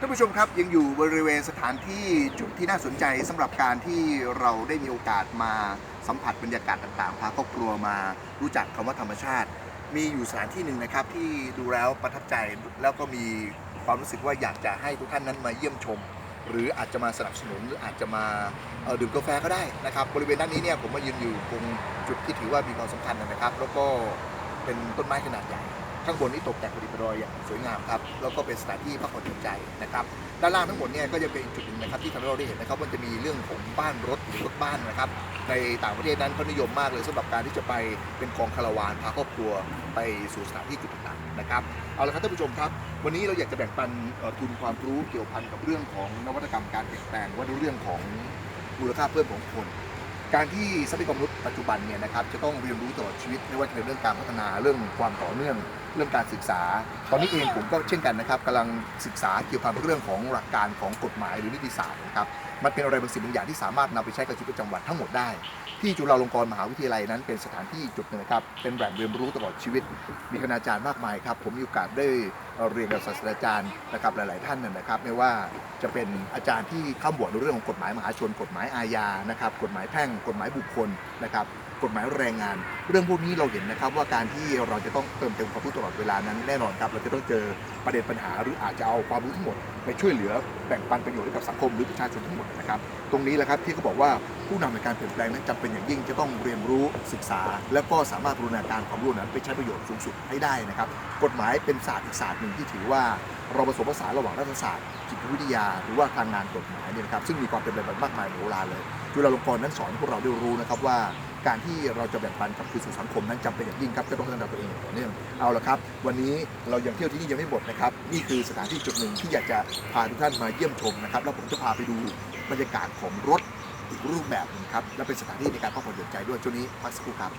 ท่านผู้ชมครับยังอยู่บริเวณสถานที่จุดที่น่าสนใจสำหรับการที่เราได้มีโอกาสมาสัมผัสบรรยากาศต่างๆพาครอบครัวมารู้จักคำว่าธรรมชาติ มีอยู่สถานที่หนึ่งนะครับที่ดูแล้วประทับใจแล้วก็มีความรู้สึกว่าอยากจะให้ทุกท่านนั้นมาเยี่ยมชม หรืออาจจะมาสนับสนุนหรืออาจจะมาดื่มกาแฟก็ได้นะครับ บริเวณด้านนี้เนี่ยผมมายืนอยู่ตรงจุดที่ถือว่ามีความสำคัญนะครับ แล้วก็เป็นต้นไม้ขนาดใหญ่ ข้างบนนี่ตกแต่งประดิษฐ์ประดอยอย่างสวยงามครับแล้วก็เป็นสถานที่พักผ่อนหย่อนใจนะครับด้านล่างทั้งหมดเนี่ยก็จะเป็นจุดหนึ่งนะครับที่ทำให้เราได้เห็นนะครับว่าจะมีเรื่องของบ้านรถหรือรถบ้านนะครับในต่างประเทศนั้นเขานิยมมากเลยสำหรับการที่จะไปเป็นกองคาราวานพาครอบครัวไปสู่สถานที่จุดต่างๆนะครับเอาละครับท่านผู้ชมครับ วันนี้เราอยากจะแบ่งปันทุนความรู้เกี่ยวพันกับเรื่องของนวัตกรรมการเปลี่ยนแปลงว่าด้วยเรื่องของมูลค่าเพิ่มของคนการที่ทรัพยากรมนุษย์ปัจจุบันเนี่ยนะครับจะต้องเรียนรู้ตลอดชีวิตไม่ว่าจะเป็นเรื่องการพัฒนาเรื่องความต่อเนื่อง เรื่องการศึกษา ตอนนี้เองผมก็เช่นกันนะครับกำลังศึกษาเกี่ยวกับเรื่องของหลักการของกฎหมายหรือนิติศาสตร์นะครับมันเป็นอะไรบางสิ่งบางอย่างที่สามารถนำไปใช้กับชีวิตประจำวันทั้งหมดได้ ที่จุฬาลงกรณ์มหาวิทยาลัยนั้นเป็นสถานที่จุดหนึ่งนะครับเป็นแหล่งเรียนรู้ตลอดชีวิต มีคณาจารย์มากมายครับผมมีโอกาสได้เรียนกับศาสตราจารย์นะครับหลาย ๆ ท่านนะนะครับ ไม่ว่าจะเป็นอาจารย์ที่ข้ามบวชในเรื่องของกฎหมายมหาชน กฎหมายอาญานะครับกฎหมายแพ่ง กฎหมายบุคคลนะครับกฎหมายแรงงาน เรื่องพวกนี้เราเห็นนะครับว่าการที่เราจะต้องเติมเต็มความรู้ตลอดเวลานั้นแน่นอนครับเราจะต้องเจอประเด็นปัญหาหรืออาจจะเอาความรู้ทั้งหมดไปช่วยเหลือแบ่งปันประโยชน์ให้กับสังคมหรือประชาชนทั้งหมดนะครับตรงนี้แหละครับที่เขาบอกว่าผู้นำในการเปลี่ยนแปลงนั้นจำเป็นอย่างยิ่งจะต้องเรียนรู้ศึกษา แล้วก็สามารถบูรณาการความรู้นั้นไปใช้ประโยชน์สูงสุดให้ได้นะครับกฎหมายเป็นศาสตร์อีกศาสตร์หนึ่งที่ถือว่าเราผสมผสานระหว่างรัฐศาสตร์จิตวิทยา หรือว่าทางงานกฎหมายเนี่ยนะครับซึ่งมีความเป็นไปแบบมากมายมโหฬารเลยจุฬาลงกรณ์นั้นสอนพวกเราได้รู้นะครับว่า การที่เราจะแบ่งปันกับคืนสู่สังคมนั้นจำเป็นอย่างยิ่งครับจะต้องพัฒนาตัวเองอย่างต่อเนื่องเอาละครับ วันนี้เรายังเที่ยวที่นี่ยังไม่หมดนะครับนี่คือสถานที่จุดหนึ่งที่อยากจะพาทุกท่านมาเยี่ยมชมนะครับแล้วผมจะพาไปดูบรรยากาศของรถอีกรูปแบบหนึงครับและเป็นสถานที่ในการพักผ่อนหย่อนใจด้วยช่วงนี้พักสักครู่ครับ